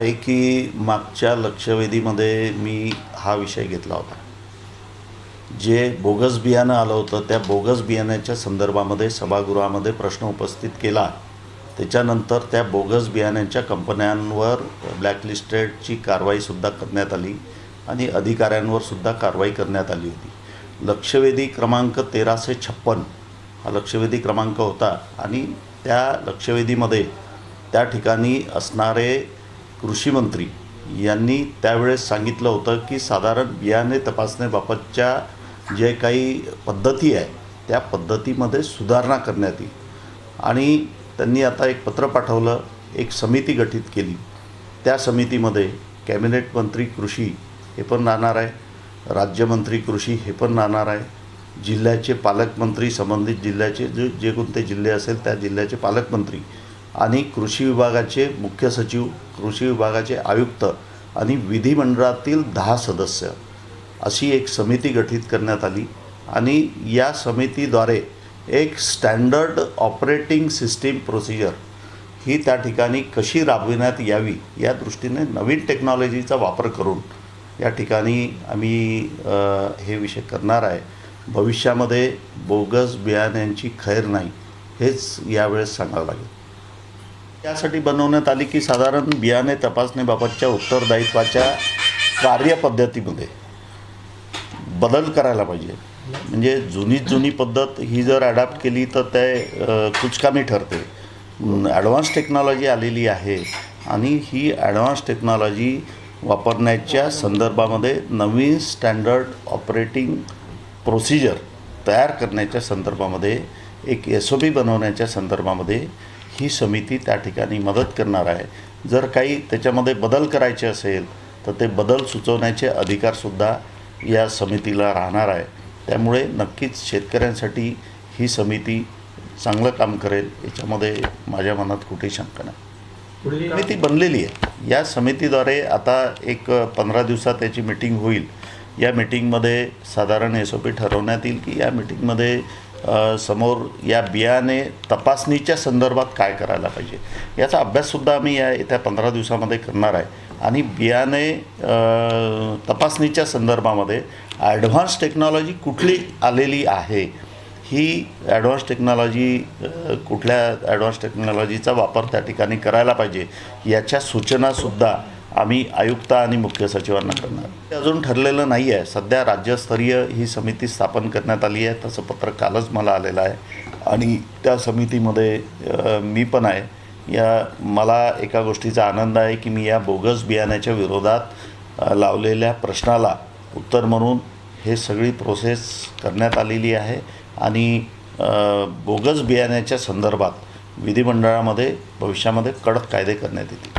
आहे की मागच्या लक्षवेधीमध्ये मी हा विषय घेतला होता. जे बोगस बियाणं आलं होतं त्या बोगस बियाण्याच्या संदर्भामध्ये सभागृहामध्ये प्रश्न उपस्थित केला. त्याच्यानंतर त्या बोगस बियाण्यांच्या कंपन्यांवर ब्लॅकलिस्टेडची कारवाईसुद्धा करण्यात आली आणि अधिकाऱ्यांवर सुद्धा कारवाई करण्यात आली होती. लक्षवेधी क्रमांक तेराशे छप्पन हा लक्षवेधी क्रमांक होता आणि त्या लक्षवेधीमध्ये त्या ठिकाणी असणारे कृषीमंत्री यांनी त्यावेळेस सांगितलं होतं की साधारण बियाणे तपासण्याबाबतच्या जे काही पद्धती आहे त्या पद्धतीमध्ये सुधारणा करण्यात येईल. आणि त्यांनी आता एक पत्र पाठवलं एक समिती गठीत केली. त्या समितीमध्ये कॅबिनेट मंत्री कृषी हे पण राहणार आहे राज्यमंत्री कृषी हे पण राहणार आहे जिल्ह्याचे पालकमंत्री संबंधित जिल्ह्याचे जे जे कोणते जिल्हे असेल त्या जिल्ह्याचे पालकमंत्री आणि कृषी विभागाचे मुख्य सचिव कृषी विभागाचे आयुक्त आणि विधिमंडळातील दहा सदस्य. अशी एक समिती गठीत करण्यात आली आणि या समितीद्वारे एक स्टँडर्ड ऑपरेटिंग सिस्टीम प्रोसिजर ही त्या ठिकाणी कशी राबविण्यात यावी या दृष्टीने नवीन टेक्नॉलॉजीचा वापर करून या ठिकाणी आम्ही हे विषय करणार आहे. भविष्यामध्ये बोगस बियाण्यांची खैर नाही हेच यावेळेस सांगावं लागेल. त्यासाठी बनवण्यात आली की साधारण बियाणे तपासणीबाबतच्या उत्तरदायित्वाच्या कार्यपद्धतीमध्ये बदल करायला पाहिजे. म्हणजे जुनी जुनी पद्धत ही जर अडॅप्ट केली तर ते कुचकामी ठरते. ॲडव्हान्स टेक्नॉलॉजी आलेली आहे आणि ही ॲडव्हान्स टेक्नॉलॉजी वापरण्याच्या संदर्भामध्ये नवीन स्टँडर्ड ऑपरेटिंग प्रोसिजर तयार करण्याच्या संदर्भामध्ये एक एस ओ पी बनवण्याच्या संदर्भामध्ये ही समिती त्या ठिकाणी मदत करणार आहे. जर काही त्याच्यामध्ये बदल करायचे असेल तर ते बदल सुचवण्याचे अधिकारसुद्धा या समितीला राहणार आहे. त्यामुळे नक्कीच शेतकऱ्यांसाठी ही समिती चांगलं काम करेल याच्यामध्ये माझ्या मनात कुठेही शंका नाही. समिती बनलेली आहे. या समितीद्वारे आता एक पंधरा दिवसात त्याची मिटिंग होईल. या मिटिंगमध्ये साधारण एस ओ पी ठरवण्यात येईल की या मिटिंगमध्ये समोर या बियाणे तपासणीच्या संदर्भात काय करायला पाहिजे? याचा अभ्याससुद्धा आम्ही या येत्या पंधरा दिवसामध्ये करणार आहे. आणि बियाणे तपासणीच्या संदर्भामध्ये ॲडव्हान्स टेक्नॉलॉजी कुठली आलेली आहे? ही ॲडव्हान्स टेक्नॉलॉजी कुठल्या ॲडव्हान्स टेक्नॉलॉजीचा वापर त्या ठिकाणी करायला पाहिजे? याच्या सूचनासुद्धा आम्ही आयुक्त आणि मुख्य सचिवांना करणार. अजून ठरलेलं नाही आहे सध्या राज्यस्तरीय ही समिती स्थापन करण्यात आली आहे. तसं पत्र कालच मला आलेलं आहे. आणि त्या समितीमध्ये मी पण आहे. या मला एका गोष्टीचा आनंद आहे की मी या बोगस बियाण्याच्या विरोधात लावलेल्या प्रश्नाला उत्तर म्हणून हे सगळी प्रोसेस करण्यात आलेली आहे. आणि बोगस बियाण्याच्या संदर्भात विधिमंडळामध्ये भविष्यामध्ये कडक कायदे करण्यात येतील.